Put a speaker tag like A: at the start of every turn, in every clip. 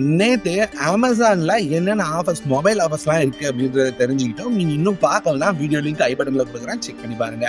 A: நேத்து அமேசான்ல என்னென்ன ஆஃபர்ஸ் மொபைல் ஆஃபர்ஸ்லாம் இருக்கு அப்படின்றத தெரிஞ்சுக்கிட்டோம். நீங்க இன்னும் பார்க்கலாம் வீடியோ லிங்க் ஐ பட்டன்ல கொடுக்குறேன். செக் பண்ணி பாருங்க.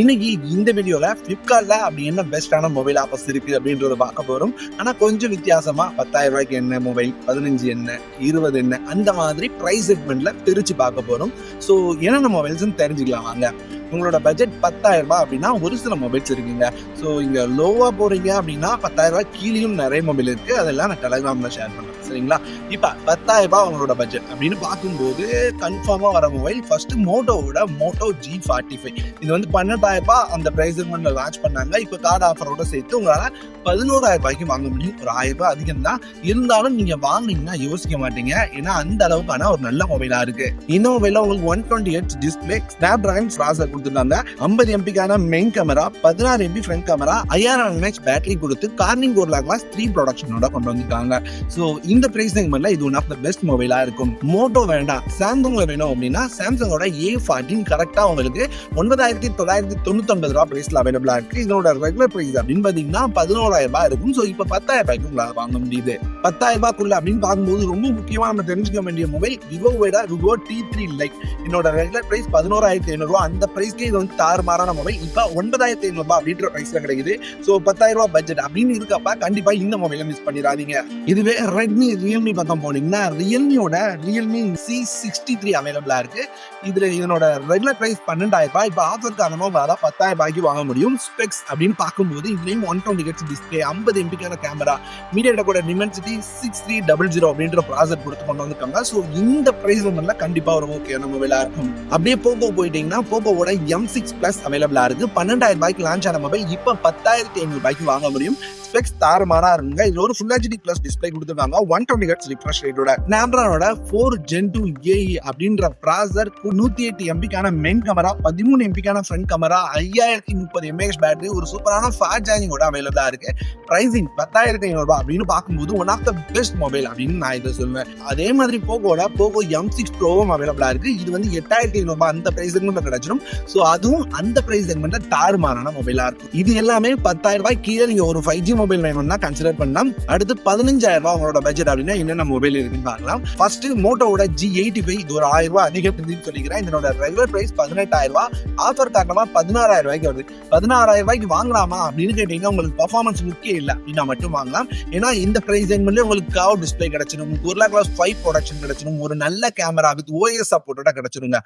A: இன்னைக்கு இந்த வீடியோல பிளிப்கார்ட்ல அப்படி என்ன பெஸ்டான மொபைல் ஆஃபர்ஸ் இருக்கு அப்படின்றத பார்க்க போறோம். ஆனா கொஞ்சம் வித்தியாசமா பத்தாயிரம் ரூபாய்க்கு என்ன மொபைல் பதினஞ்சு என்ன இருபது என்ன அந்த மாதிரி பிரைஸ் செக்மெண்ட்ல பிரிச்சு பார்க்க போறோம். ஸோ என்னென்ன மொபைல்ஸ்னு தெரிஞ்சுக்கலாம் வாங்க. உங்களோட பட்ஜெட் பத்தாயிரம் ரூபாய் அப்படின்னா ஒரு சில மொபைல்ஸ் இருக்குங்க. ஸோ இங்க லோவா போறீங்க அப்படின்னா பத்தாயிரம் ரூபாய் கீழேயும் நிறைய மொபைல் இருக்கு. அதெல்லாம் நான் டெலகிராம்ல ஷேர் பண்ணேன் சரிங்களா? இப்போ பத்தாயிரம் ரூபாய் உங்களோட பட்ஜெட் அப்படின்னு பார்க்கும்போது கன்ஃபார்மா வர மொபைல் ஃபர்ஸ்ட் மோட்டோவோட மோட்டோ ஜி ஃபார்ட்டி ஃபைவ் இது வந்து பன்னெண்டாயிரம் ரூபாய் அந்த பிரைஸ் செக்மெண்ட்ல லான்ச் பண்ணாங்க. இப்போ கார்டு ஆஃபரோட சேர்த்து உங்களால் பதினோராயிரம் ரூபாய்க்கு வாங்க முடியும். ஒரு ஆயிரம் ரூபாய் அதிகம் தான். இருந்தாலும் நீங்க வாங்கினீங்கன்னா யோசிக்க மாட்டீங்க. ஏன்னா அந்த அளவுக்கான ஒரு நல்ல மொபைலா இருக்கு. இந்த மொபைலில் உங்களுக்கு one twenty eight display Snapdragon processor கொடுத்துருந்தாங்க. ஐம்பது எம்பிக்கான மெயின் கேமரா பதினாறு எம்பி ஃப்ரண்ட் கேமரா ஐயாயிரம் எம்ஏஹெச் பேட்டரி கொடுத்து கார்னிங் கோர்லா கிளாஸ் த்ரீ ப்ரொடக்ஷனோட கொண்டு வந்துருக்காங்க ஸோ இந்த பிரைஸ் செக்மெண்ட்ல இது ஒன் ஆஃப் த பெஸ்ட் மொபைலாக இருக்கும். மோட்டோ வேண்டாம். சாம்சங்ல வேணும் அப்படின்னா சாம்சங்கோட ஏ ஃபார்ட்டின் கரெக்டாக உங்களுக்கு ஒன்பதாயிரத்தி தொள்ளாயிரத்தி தொண்ணூத்தொன்பது ரூபா பிரைஸ்ல அவைலபிளா இருக்கு. இதோட ரெகுலர் பிரைஸ் அப்படின்னு பார்த்தீங்கன்னா பதினோராயிரம் ரூபாய் இருக்கும். ஸோ இப்போ பத்தாயிரம் ரூபாய்க்கு உங்களால் வாங்க முடியுது. பத்தாயிரம் ரூபாய்க்குள்ள அப்படின்னு பார்க்கும்போது ரொம்ப முக்கியமாக நம்ம தெரிஞ்சுக்க வேண்டிய மொபைல் விவோவோட விவோ டி த்ரீ லைட் என்னோட ரெகுலர் பிரைஸ் பதினோராயிரத்தி ஐநூறுரூவா அந்த பிரைஸ்க்கு இது வந்து தாறுமாறான மொபைல் இப்போ ஒன்பதாயிரத்தி ஐநூறுபா அப்படின்ற ப்ரைஸில் கிடைக்குது. ஸோ பத்தாயிரம் ரூபாய் பட்ஜெட் அப்படின்னு இருக்கப்ப கண்டிப்பாக இந்த மொபைலை மிஸ் பண்ணிடாதீங்க. இதுவே ரெட்மி ரியல்மி பக்கம் போனீங்கன்னா ரியல்மியோட ரியல்மி சி சிக்ஸ்டி த்ரீ அவைலபிளாக இருக்கு. இதில் இதனோட ரெகுலர் பிரைஸ் பன்னெண்டாயிரம் ரூபாய் இப்போ ஆஃபர் காரணமாக உங்களால் பத்தாயிரம் ரூபாய்க்கு வாங்க முடியும். ஸ்பெக்ஸ் அப்படின்னு பார்க்கும்போது இதுலேயும் ஒன் டுவெண்ட்டி ஹெட்ஸ் டிஸ்பிளே ஐம்பது எம்பிக்கான கேமரா மீடியா கூட Dimensity six three double zero அப்படின்ற ப்ராசர் கொடுத்து கொண்டு வந்திருக்காங்க ஸோ இந்த ப்ரைஸ் வந்து கண்டிப்பா ஒரு ஓகேயான மொபைலா இருக்கும். அப்படியே போகோ போயிட்டீங்கன்னா போகோவோட எம் சிக்ஸ் பிளஸ் அவைலபிளா இருக்கு. பன்னெண்டாயிரம் ரூபாய்க்கு லான்ச் ஆன மொபைல் இப்போ பத்தாயிரத்தி ஐநூறு ரூபாய்க்கு வாங்க முடியும். ஸ்பெக்ஸ் தாறுமாறா இருங்க. இது ஒரு ஃபுல் ஹெச்டி பிளஸ் டிஸ்பிளே கொடுத்துருக்காங்க. ஒன் டுவெண்ட்டி ஹெட்ஸ் ரிஃப்ரெஷ் ரேட்டோட நேம்ரானோட ஃபோர் ஜென் டூ ஏஇ அப்படின்ற ப்ராசர் நூத்தி எட்டு எம்பிக்கான மெயின் கேமரா பதிமூணு எம்பிக்கான ஃப்ரண்ட் கேமரா ஐயாயிரத்தி முப்பது எம்ஏஹெச் பேட்டரி ஒரு சூப்பரான ஃபாஸ்ட் சார்ஜிங்கோட அவைலபிளா இருக்கு. பிரைசிங் பத்தாயிரத்தி ஐநூறுபா அப்படின்னு பார்க்கும்போது ஒன் த பெஸ்ட் மொபைல் அப்படின்னு நான் இதை சொல்லுவேன் அதே மாதிரி போகோட போகோ எம் சிக்ஸ் ப்ரோவும் அவைலபிளா இருக்கு. இது வந்து எட்டாயிரத்தி ஐநூறுபா அந்த ப்ரைஸ் செக்மெண்ட்டில் கிடைச்சிடும் ஸோ அதுவும் அந்த பிரைஸ் செக்மெண்ட்ல தாறுமாறான மொபைலா இருக்கும். இது எல்லாமே பத்தாயிரம் ரூபாய் கீழே நீங்க ஒரு ஃபைவ் ஜி மொபைல் வேணும்னா கன்சிடர் பண்ணலாம். அடுத்து பதினஞ்சாயிரம் ரூபாய் உங்களோட பட்ஜெட் அப்படின்னா என்னென்ன மொபைல் இருக்குன்னு பார்க்கலாம். ஃபர்ஸ்ட் மோட்டோவோட ஜி எயிட்டி ஃபைவ் இது ஒரு ஆயிரம் ரூபாய் அதிகம் சொல்லிக்கிறேன். இதனோட ரெகுலர் ப்ரைஸ் பதினெட்டாயிரம் ரூபாய். ஆஃபர் காரணமாக பதினாறாயிரம் ரூபாய்க்கு வருது. பதினாறாயிரம் ரூபாய்க்கு வாங்கலாமா அப்படின்னு கேட்டீங்கன்னா உங்களுக்கு பர்ஃபார்மன்ஸ் முக்கியம் இல்லை. அப்படின்னா மட்டும் வாங்கலாம். ஏன்னா இந்த பிரைஸ் செக்மெண்ட்ல உங்களுக்கு காவ் டிஸ்பிளே கிடைச்சிடும் ஒரு கிளாஸ் ஃபைவ் ப்ரொடக்ஷன் கிடைச்சிடும் ஒரு நல்ல கேமரா வித் ஓஎஸ் சப்போர்ட்டோட கிடைச்சிருங்க.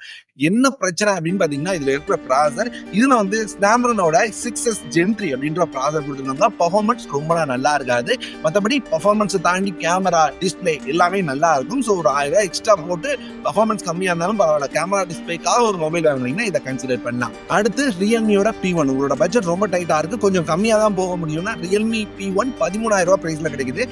A: என்ன பிரச்சனை அப்படின்னு பார்த்தீங்கன்னா இதில் இருக்கிற ப்ராசர் இதில் வந்து ஸ்னாம்ரனோட சிக்ஸ் எஸ் ஜென்ட்ரி அப்படின்ற ப்ராசர் கொடுத்துருந்தாங்க பர்ஃபார்மன்ஸ் ரொம்ப நல்லா இருக்காது. மற்றபடி பர்ஃபார்மன்ஸை தாண்டி கேமரா டிஸ்பிளே எல்லாமே நல்லா இருக்கும். ஸோ ஒரு ஆயிரம் ரூபாய் எக்ஸ்ட்ரா போட்டு பர்ஃபார்மன்ஸ் கம்மியாக இருந்தாலும் பரவாயில்ல. கேமரா டிஸ்பிளேக்காக ஒரு மொபைல் வாங்கினீங்கன்னா இதை கன்சிடர் பண்ணலாம். அடுத்து ரியல்மியோட பி ஒன் உங்களோட பட்ஜெட் ரொம்ப டைட்டாக இருக்குது கொஞ்சம் கம்மியாக தான் போக முடியும்னா ரியல்மி பி ஒன் பதிமூணாயிரம் ரூபா ப்ரைஸில் கிடைக்குது.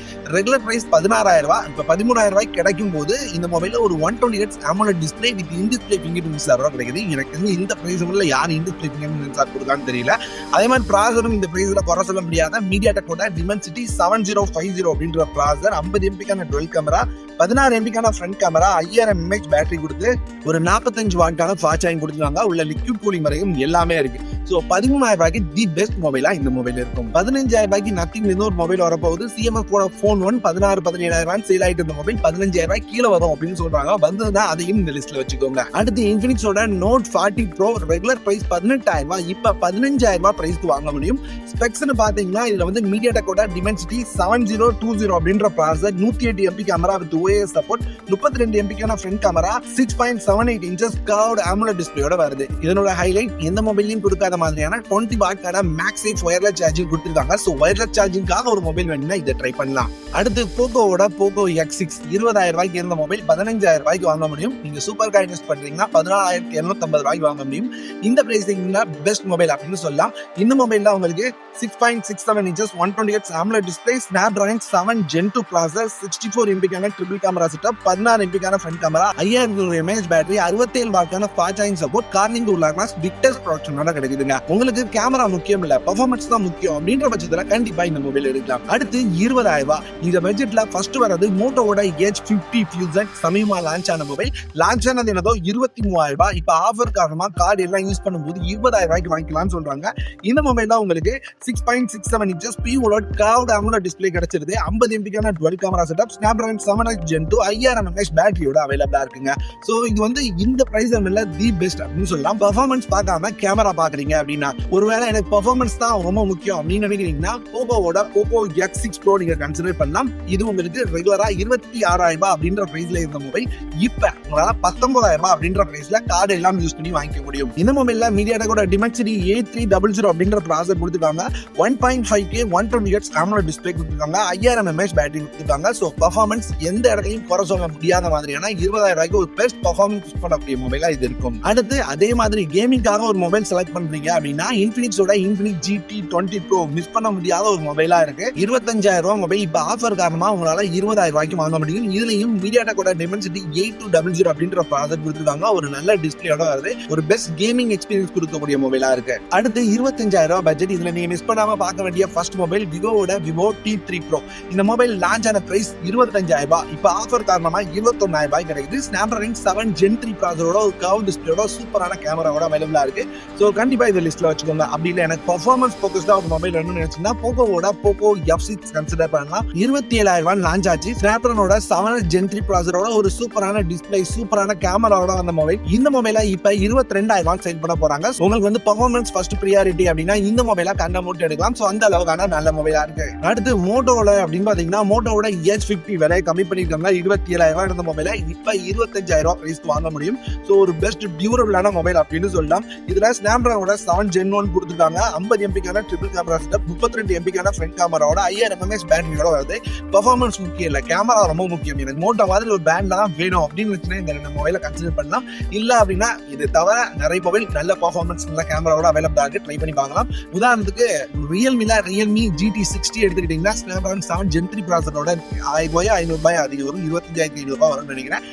A: ரெகுலர் ப்ரைஸ் பதினாறாயிரம் ரூபாய். இப்போ பதிமூணாயிரம் ரூபாய் கிடைக்கும் போது இந்த மொபைல ஒரு one twenty hertz AMOLED display with in display fingerprint sensor கிடைக்குது. எனக்கு வந்து இந்த பிரைஸ் யார் in display fingerprint sir கொடுக்கான்னு தெரியல. அதே மாதிரி ப்ராசரும் இந்த ப்ரைஸில் குறை சொல்ல முடியாத media டெக்கோட Dimensity seven zero five zero அப்படின்ற ப்ராசர் ஐம்பது எம்பிக்கான டுவெல் கேமரா பதினாறு எம்பிக்கான ஃப்ரண்ட் கேமரா ஐயாயிரம் எம்ஏஹெச் பேட்டரி கொடுத்து ஒரு நாற்பத்தஞ்சு வாட்டான ஃபாஸ்ட் சார்ஜிங் கொடுத்துருக்காங்க. உள்ள லிக்விட் கூலிங் வரையும் எல்லாமே இருக்குது ஸோ பதிமூணாயிரம் ரூபாய்க்கு தி பெஸ்ட் மொபைலா இந்த மொபைல் இருக்கும். பதினஞ்சாயிரம் ரூபாய்க்கு நத்திங் இருந்து ஒரு மொபைல் வரப்போகுது. சிஎம்எஃப் கூட ஃபோன் ஒன் பதினாறு பதினேழாயிரம் ரூபாய் சேல் ஆயிட்டு இருந்த மொபைல் பதினஞ்சாயிரம் ரூபாய் கீழே வரும் அப்படின்னு சொல்றாங்க. வந்ததுன்னா அதையும் இந்த லிஸ்ட்ல வச்சுக்கோங்க. அடுத்து இன்ஃபினிக்ஸோட Note forty pro regular price பதினெட்டாயிரம் ரூபாய். இப்ப பதினஞ்சாயிரம் ரூபாய் பிரைஸ்க்கு வாங்க முடியும். ஸ்பெக்ஸ்னு பாத்தீங்கன்னா இதுல வந்து media டெக்கோட Dimensity seven zero two zero அப்படின்ற ப்ராசர் நூத்தி எட்டு MP camera with OS support முப்பத்தி ரெண்டு எம்பிக்கான front camera six point seven eight inches curved AMOLED டிஸ்பிளேயோட வருது. இதனோட ஹைலைட் எந்த மொபைலையும் கொடுக்காத மாதிரியான டுவெண்ட்டி வாட்கான மேக்ஸேஃப் ஒயர்லெஸ் சார்ஜிங் கொடுத்துருக்காங்க. ஸோ ஒயர்லெஸ் சார்ஜிங்காக ஒரு மொபைல் வேணும்னா இதை ட்ரை பண்ணலாம். அடுத்து போகோவோட போகோ எக்ஸ் சிக்ஸ் இருபதாயிரம் ரூபாய்க்கு இருந்த மொபைல் பதினஞ்சாயிரம் ரூபாய்க்கு வாங்க முடியும். நீங்க சூப்பர் கார் இன்வெஸ்ட் பண்றீங்கன்னா பதினாலாயிரத்தி இரநூத்தம்பது ரூபாய்க்கு வாங்க முடியும். இந்த பிரைஸிங்ல பெஸ்ட் மொபைல் அப்படின்னு சொல்லலாம். இந்த மொபைல்ல உங்களுக்கு six point six seven inches one twenty eight சாம்ல display Snapdragon seven gen two processor sixty four எம்பிக்கான triple camera setup பதினாறு எம்பிக்கான ஃப்ரண்ட் கேமரா ஐயாயிரத்தி எம்ஏஹெச் பேட்டரி அறுபத்தேழு வாக்கான ஃபாஸ்ட் சார்ஜிங் சப்போர்ட் கார்னிங் உள்ள கிளாஸ் விக்டர்ஸ் ப்ரொடக்ஷனோட கிடைக்குது. எடுத்துங்க உங்களுக்கு கேமரா முக்கியம் இல்ல பர்ஃபார்மன்ஸ் தான் முக்கியம் அப்படின்ற பட்சத்துல கண்டிப்பா இந்த மொபைல் எடுக்கலாம். அடுத்து இருபதாயிரம் ரூபாய். இந்த பட்ஜெட்ல ஃபர்ஸ்ட் வரது மோட்டோவோட ஏஜ் பிப்டி ஃபியூசன் சமீபமா லான்ச் ஆன மொபைல் லான்ச் ஆனது என்னதோ இருபத்தி மூவாயிரம் ரூபாய். இப்ப ஆஃபர் காரணமா கார்டு எல்லாம் யூஸ் பண்ணும்போது இருபதாயிரம் ரூபாய்க்கு வாங்கிக்கலாம்னு சொல்றாங்க. இந்த மொபைல் தான் உங்களுக்கு six point six seven inches பிஓட curved AMOLED display கிடைச்சிருது. ஐம்பது எம்பிக்கான dual camera setup Snapdragon seven X gen two ஐயாயிரம் எம்எஸ் பேட்டரியோட அவைலபிளா இருக்குங்க. ஸோ இது வந்து இந்த பிரைஸ் இல்ல தி பெஸ்ட் அப்படின்னு சொல்லலாம். பர்ஃபார்மன்ஸ் பார்க்காம கேமரா பாக்குறீங்க அப்படின்னா ஒருவேளை எனக்கு பெர்ஃபார்மன்ஸ் தான் ரொம்ப முக்கியம். அப்படின்னு நினைக்கிறீங்கன்னா போகோவோட போகோ எக்ஸ் சிக்ஸ் ப்ரோ நீங்க கன்சிடர் பண்ணலாம். இது உங்களுக்கு ரெகுலரா இருபத்தி ஆறாயிரம் ரூபாய் அப்படின்ற பிரைஸ்ல இருந்த மொபைல் இப்ப உங்களால பத்தொன்பதாயிரம் ரூபாய் அப்படின்ற பிரைஸ்ல கார்டு எல்லாம் யூஸ் பண்ணி வாங்கிக்க முடியும். இந்த மொபைல்ல மீடியாடெக்கோட Dimensity A three double zero processor ப்ராசர் கொடுத்துருக்காங்க. One point five K one twenty hertz ஆமலோட display கொடுத்துருக்காங்க. ஐயாயிரம் எம்ஏஹெச் பேட்டரி கொடுத்துருக்காங்க. ஸோ பர்ஃபார்மன்ஸ் எந்த இடத்துலையும் குறை சொல்ல முடியாத மாதிரியான இருபதாயிரம் ரூபாய்க்கு ஒரு பெஸ்ட் பர்ஃபார்மன்ஸ் பண்ணக்கூடிய மொபைலா இது இருக்கும். அடுத்து அதே மாதிரி கேமிங்காக ஒரு மொபைல் செலக்ட் பண்றீங்க. அப்படின்னா இன்ஃபினிக்ஸோட Infinix GT twenty pro miss பண்ண முடியாத ஒரு மொபைலா இருக்கு. இருபத்தஞ்சாயிரம் ரூபாய் மொபைல் இப்போ ஆஃபர் காரணமா உங்களால இருபதாயிரம் ரூபாய்க்கு வாங்க முடியும். இதுலயும் மீடியாடெக்கோட Dimensity eight two double zero processor ப்ராசர் கொடுத்துருக்காங்க. ஒரு நல்ல டிஸ்பிளேயோட வருது. ஒரு பெஸ்ட் கேமிங் எக்ஸ்பீரியன்ஸ் கொடுக்கக்கூடிய மொபைலா இருக்கு. அடுத்து இருபத்தஞ்சாயிரம் ரூபாய் பட்ஜெட் இதுல நீங்க மிஸ் பண்ணாம பார்க்க வேண்டிய ஃபர்ஸ்ட் மொபைல் விவோவோட விவோ டி த்ரீ ப்ரோ இந்த மொபைல் லான்ச் ஆன பிரைஸ் இருபத்தஞ்சாயிரம் ரூபாய். இப்போ ஆஃபர் காரணமா இருபத்தொன்னாயிரம் ரூபாய் கிடைக்குது. ஸ்னாப்டிராகன் செவன் ஜென் த்ரீ ப்ராசரோட ஒரு கவ் டிஸ்பிளேயோட சூப்பரான கேமராவோட அவைலபிளா இருக்கு. ஸோ கண்டிப்பா இந்த லிஸ்ட்ல வச்சுக்கோங்க. அப்படி இல்லை எனக்கு பர்ஃபார்மன்ஸ் ஃபோக்கஸ்டா ஒரு மொபைல் வேணும்னு நினைச்சீங்கன்னா போகோவோட போகோ எஃப் சிக்ஸ் கன்சிடர் பண்ணலாம். இருபத்தி ஏழாயிரம் ரூபாய் லான்ச் ஆச்சு. ஸ்னாப்டிராகனோட செவன் ஜென் த்ரீ ப்ராசரோட ஒரு சூப்பரான டிஸ்பிளே சூப்பரான கேமராவோட அந்த மொபைல் இந்த மொபைல இப்ப இருபத்தி ரெண்டாயிரம் ரூபாய் சேல் பண்ண போறாங்க. உங்களுக்கு வந்து பர்ஃபார்மன்ஸ் ஃபர்ஸ்ட் ப்ரியாரிட்டி அப்படின்னா இந்த மொபைலா கண்ண மூட்டு எடுக்கலாம். ஸோ அந்த அளவுக்கான நல்ல மொபைலா இருக்கு. அடுத்து மோட்டோல அப்படின்னு பாத்தீங்கன்னா மோட்டோவோட எச் பிப்டி விலையை கம்மி பண்ணிருக்காங்க இருபத்தி ஏழாயிரம் ரூபாய் இருந்த மொபைல இப்ப இருபத்தஞ்சாயிரம் ரூபாய் பிரைஸ்க்கு வாங்க முடியும். ஸோ ஒரு பெஸ்ட் டியூரபிளான மொபைல் அப்படின்னு சொல்லலாம். இதுல ஸ்னாப்டிராகனோட செவன் ஜென் ஒன் கொடுத்துருக்காங்க ஐம்பது எம்பிக்கான ட்ரிபிள் கேமரா செட்டப் முப்பத்தி ரெண்டு எம்பிக்கான ஃப்ரண்ட் கேமராவோட ஐயாயிரம் எம்எஸ் பேட்டரியோட வருது. பர்ஃபார்மன்ஸ் முக்கியம் இல்லை. கேமரா ரொம்ப முக்கியம். எனக்கு மோட்டோ மாதிரி ஒரு பேண்ட்ல தான் வேணும் அப்படின்னு வச்சுன்னா இந்த ரெண்டு மொபைலை கன்சிடர் பண்ணலாம். இல்லை அப்படின்னா இது தவிர நிறைய மொபைல் நல்ல பர்ஃபார்மன்ஸ் நல்ல கேமராவோட அவைலபிளா இருக்கு ட்ரை பண்ணி பார்க்கலாம். உதாரணத்துக்கு ரியல்மில ரியல்மி ஜிடி சிக்ஸ்டி எடுத்துக்கிட்டீங்கன்னா ஸ்னாப்டிராகன் செவன் ஜென் த்ரீ ப்ராசரோட ஆயிரம் ரூபாய் ஐநூறு ரூபாய் அதிகம் வரும் இருபத்தஞ்சாயிரத்தி ஐநூறு ரூபாய் வரும்னு நினைக்கிறேன்.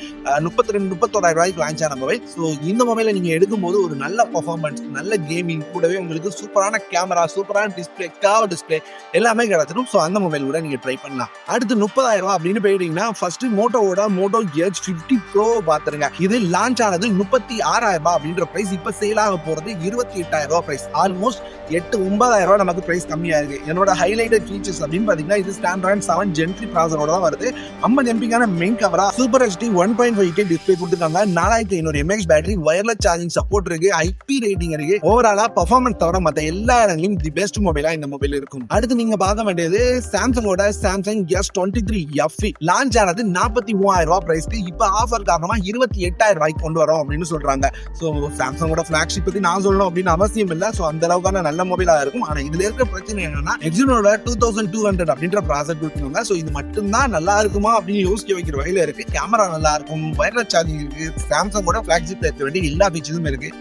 A: முப்பத்தி ரெண்டு முப்பத்தோராயிரம் ரூபாய்க்கு லான்ச் ஆன மொபைல் ஸோ இந்த மொபைலை நீங்கள் எடுக்கும்போது ஒரு நல்ல பர்ஃபார்மன்ஸ் நல்ல கேம் கேமிங் கூடவே உங்களுக்கு சூப்பரான கேமரா சூப்பரான டிஸ்பிளே காவ் டிஸ்பிளே எல்லாமே கிடைச்சிடும். ஸோ அந்த மொபைல் கூட நீங்கள் ட்ரை பண்ணலாம். அடுத்து முப்பதாயிரம் ரூபா அப்படின்னு போயிட்டீங்கன்னா ஃபர்ஸ்ட் மோட்டோவோட மோட்டோ எச் ஃபிஃப்டி ப்ரோ பார்த்துருங்க. இது லான்ச் ஆனது முப்பத்தி ஆறாயிரம் ரூபாய் அப்படின்ற பிரைஸ் இப்போ சேல் ஆக போகிறது இருபத்தி எட்டாயிரம் ரூபா பிரைஸ் ஆல்மோஸ்ட் எட்டு ஒன்பதாயிரம் ரூபா நமக்கு பிரைஸ் கம்மியாக இருக்குது என்னோட ஹைலைட்டட் ஃபீச்சர்ஸ் அப்படின்னு பார்த்தீங்கன்னா இது ஸ்டாண்ட்ராய்ட் செவன் ஜென்ட்ரி ப்ராசரோட தான் வருது. ஐம்பது எம்பிக்கான main கவரா super HD one point five K display கொடுத்துருக்காங்க. நாலாயிரத்தி ஐநூறு mAh battery wireless charging support இருக்கு. ஐபி ரேட்டிங் இருக்கு. ஓவராலா பர்ஃபார்மன்ஸ் தவிர மற்ற எல்லா இடங்களையும் தி பெஸ்ட் மொபைலா இந்த மொபைல் இருக்கும். அடுத்து நீங்க பார்க்க வேண்டியது சாம்சங்கோட Samsung S twenty three F launch ஆனது நாற்பத்தி மூவாயிரம் ரூபாய் பிரைஸ்க்கு இப்போ ஆஃபர் காரணமா இருபத்தி எட்டாயிரம் ரூபாய்க்கு கொண்டு வரோம் அப்படின்னு சொல்றாங்க. ஸோ சாம்சங்கோட ஃபிளாக்ஷிப் பத்தி நான் சொல்லணும் அப்படின்னு அவசியம் இல்லை. ஸோ அந்த அளவுக்கான நல்ல மொபைலா இருக்கும். ஆனா இதுல இருக்க பிரச்சனை என்னன்னா எக்ஸினோட two thousand two hundred processor ப்ராசர் கொடுத்துருவாங்க ஸோ இது மட்டும்தான் நல்லா இருக்குமா அப்படின்னு யோசிக்க வைக்கிற வகையில இருக்கு. கேமரா நல்லா இருக்கும் வயர்லெஸ் சார்ஜிங் இருக்கு. சாம்சங்கோட ஃபிளாக்ஷிப் இருக்க வேண்டிய எல்லா ஃபீச்சர்ஸும் இருக்கு.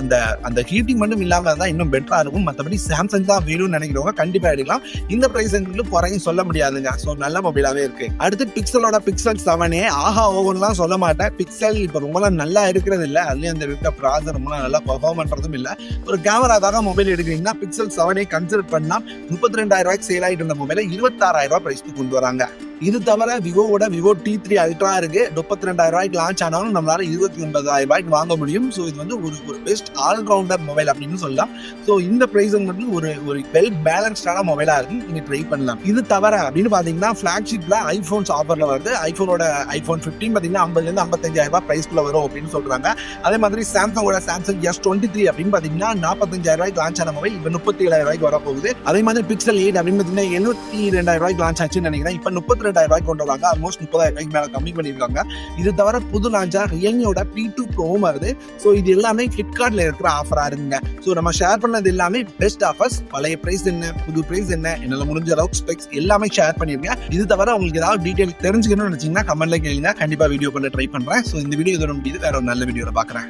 A: அந்த அந்த ஹீட்டிங் மட்டும் இல்லாம தான் இன்னும் பெட்டரா இருக்கும். மற்றபடி சாம்சங் தான் வேணும்னு நினைக்கிறவங்க கண்டிப்பா எடுக்கலாம். இந்த பிரைஸ் குறையும் சொல்ல முடியாதுங்க. ஸோ நல்ல மொபைலாவே இருக்கு. அடுத்து பிக்சலோட பிக்சல் செவனே ஆஹா ஓவன்லாம் சொல்ல மாட்டேன். பிக்சல் இப்போ ரொம்பலாம் நல்லா இருக்கிறது இல்லை. அதுலயும் அந்த இருக்க ப்ராசர் ரொம்ப நல்லா பெர்ஃபார்ம் பண்றதும் இல்லை. ஒரு கேமராக்காக மொபைல் எடுக்கிறீங்கன்னா பிக்சல் செவனே கன்சிடர் பண்ணா முப்பத்தி ரெண்டாயிரம் ரூபாய்க்கு சேல் ஆகிட்டு இருந்த மொபைலை இருபத்தாறாயிரம் ரூபாய் பிரைஸ்க்கு கொண்டு வராங்க. இது தவிர விவோவோட விவோ டி த்ரீ அல்ட்ரா இருக்கு. முப்பத்தி ரெண்டாயிரம் ரூபாய்க்கு லான்ச் ஆனாலும் நம்மளால இருபத்தி ஒன்பதாயிரம் ரூபாய்க்கு வாங்க முடியும். ஸோ இது வந்து ஒரு ஒரு பெஸ்ட் ஆல்ரவுண்டர் மொபைல் அப்படின்னு சொல்லலாம். ஸோ இந்த ப்ரைஸ் வந்து ஒரு ஒரு வெல் பேலன்ஸ்டான மொபைலா இருக்கு. நீங்க ட்ரை பண்ணலாம். இது தவிர அப்படின்னு பாத்தீங்கன்னா ஃபிளாக்ஷிப்ல ஐபோன்ஸ் ஆஃபர்ல வருது. ஐபோனோட ஐபோன் பிப்டீன் பாத்தீங்கன்னா ஐம்பதுல இருந்து ஐம்பத்தஞ்சாயிரம் ரூபாய் பிரைஸ்க்குள்ள வரும் அப்படின்னு சொல்றாங்க. அதே மாதிரி சாம்சங்கோட சாம்சங் எஸ் டுவெண்ட்டி த்ரீ அப்படின்னு பாத்தீங்கன்னா நாற்பத்தஞ்சாயிரம் ரூபாய்க்கு லான்ச் ஆன மொபைல் இப்போ முப்பத்தி ஏழாயிரம் ரூபாய்க்கு வர போகுது அதே மாதிரி பிக்சல் எயிட் அப்படின்னு பாத்தீங்கன்னா எழுபத்தி ரெண்டாயிரம் ரூபாய்க்கு லான்ச் ஆச்சுன்னு நினைக்கிறேன். இப்போ முப்பத்தி ரெண்டாயிரம் ரூபாய்க்கு கொண்டு வராங்க ஆல்மோஸ்ட் முப்பதாயிரம் ரூபாய்க்கு மேல கம்மி பண்ணிருக்காங்க இது தவிர புது லாஞ்சா ரியல்மியோட பி டூ ப்ரோவும் வருது. ஸோ இது எல்லாமே ஃபிளிப்கார்ட்ல இருக்கிற ஆஃபரா இருக்குங்க ஸோ நம்ம ஷேர் பண்ணது எல்லாமே பெஸ்ட் ஆஃபர்ஸ் பழைய பிரைஸ் என்ன புது பிரைஸ் என்ன என்னால முடிஞ்ச அளவுக்கு ஸ்பெக்ஸ் எல்லாமே ஷேர் பண்ணிருக்கேன் இது தவிர உங்களுக்கு ஏதாவது டீட்டெயில் தெரிஞ்சுக்கணும்னு நினைச்சீங்கன்னா கமெண்ட்ல கேளுங்க. கண்டிப்பா வீடியோ பண்ண ட்ரை பண்றேன். ஸோ இந்த வீடியோ இதோட முடியுது. வேற ஒரு நல்ல வீடியோவில் பாக்குறேன்.